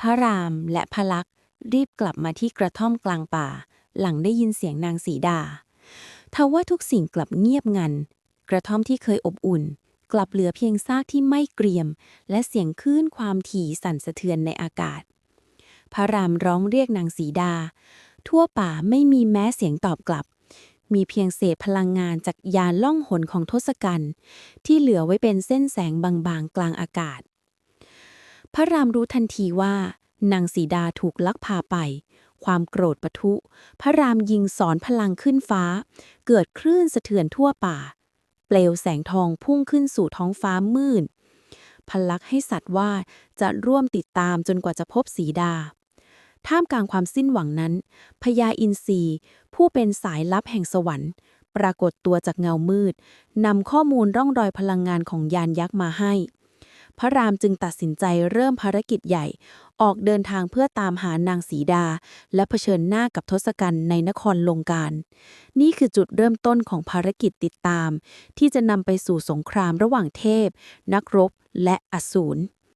พระรามและพระลักษมณ์รีบกลับมาที่กระท่อมกลางป่า หลังได้ยินเสียงนางสีดาทว่าทุกสิ่งกลับเงียบงัน กระท่อมที่เคยอบอุ่น กลับเหลือเพียงซากที่ไม่เกรียม และเสียงคลื่นความถี่สั่นสะเทือนในอากาศ พระรามร้องเรียกนางสีดา ทั่วป่าไม่มีแม้เสียงตอบกลับ มีเพียงเศษพลังงานจากยานล่องหนของทศกัณฐ์ที่เหลือไว้เป็นเส้นแสงบางๆกลางอากาศ พระรามรู้ทันทีว่านางสีดาถูกลักพาไป ความโกรธปะทุ พระรามยิงสอนพลังขึ้นฟ้า เกิดคลื่นสะเทือนทั่วป่า เปลวแสงทองพุ่งขึ้นสู่ท้องฟ้ามืดพลักให้สัตว์ว่าจะร่วมติดตามจนกว่าจะพบสีดา ท่ามกลางความสิ้นหวังนั้นพญาอินทรีผู้เป็นสายลับแห่งสวรรค์ ปรากฏตัวจากเงามืดนำข้อมูลร่องรอยพลังงานของยานยักษ์มาให้ พระรามจึงตัดสินใจเริ่มภารกิจใหญ่ ออกเดินทางเพื่อตามหานางสีดา และเผชิญหน้ากับทศกัณฐ์ในนครลงการ นี่คือจุดเริ่มต้นของภารกิจติดตาม ที่จะนำไปสู่สงครามระหว่างเทพ นักรบ และอสูร